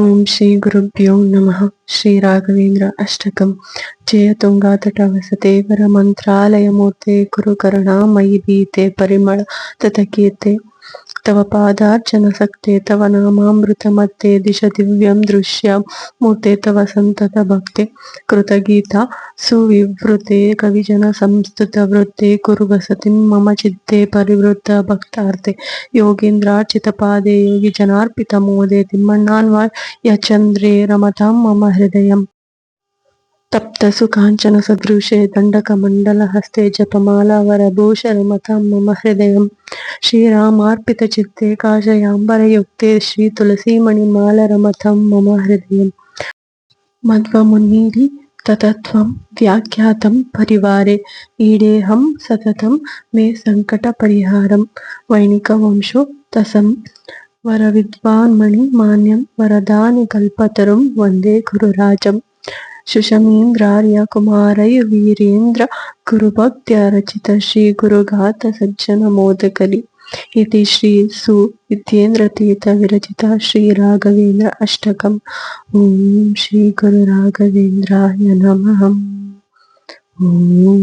ஓம் ஸ்ரீ குருப்யோ நம ஸ்ரீ ராகவேந்திர அஷ்டகம். ஜெய துங்காதட்டவச தேவர மந்திராலயமூர்த்தே குரு கருணாமயி பீத்தே பரிமள ததகீர்த்தே ತವ ಪಾದಾರ್ಚನ ಸಕ್ತೆ ತವ ನಾಮಾಮೃತ ಮತ್ತೆ ದಿಶ ದಿವ್ಯಂ ದೃಶ್ಯ ಮೂರ್ತೆ ತವ ಸಂತತ ಭಕ್ತೆ ಕೃತಗೀತ ಸುವಿವೃತೆ ಕವಿಜನ ಸಂಸ್ತುತ ವೃತ್ತೆ ಕುರು ವಸತಿಂ ಮಮ ಚಿತ್ತೆ ಪರಿವೃತ್ತ ಭಕ್ತಾರ್ತೆ ಯೋಗೀಂದ್ರಾರ್ಚಿತ ಪಾದೆ ಯೋಗಿ ಜನಾರ್ಪಿತ ಮೋದೆ ತಿಮ್ಮಣ್ಣಾನ್ವಾಯ್ ಯಚಂದ್ರೇ ರಮತಾಂ ಮಮ ಹೃದಯಂ सप्तसु काञ्चनसदृशे दण्डकमण्डलहस्ते जपमालावरभूषण मतां मम हृदयं श्रीरामार्पितचित्ते काशयाम्बरयुक्ते श्रीतुलसीमणिमालरमथं मम हृदयं मध्वमुन्नीरि ततत्वं व्याख्यातं परिवारे ईडेऽहं सततं मे सङ्कटपरिहारं वैणिकवंशो तसं वरविद्वान्मणिमान्यं वरदानि कल्पतरुं वन्दे गुरुराजम् ಶುಶಮೀಂದ್ರಾರ್ಯ ಕುಮಾರೈ ವೀರೇಂದ್ರ ಗುರುಭಕ್ತ್ಯರಚಿತ ಶ್ರೀ ಗುರುಘಾತ ಸಜ್ಜನ ಮೋದಕಲಿ. ಇತಿ ಶ್ರೀ ಸು ವಿದ್ಯೇಂದ್ರತೀರ್ಥ ವಿರಚಿತ ಶ್ರೀ ರಾಘವೇಂದ್ರ ಅಷ್ಟಕಂ. ಓಂ ಶ್ರೀ ಗುರು ರಾಘವೇಂದ್ರಾಯ ನಮಃ. ಓಂ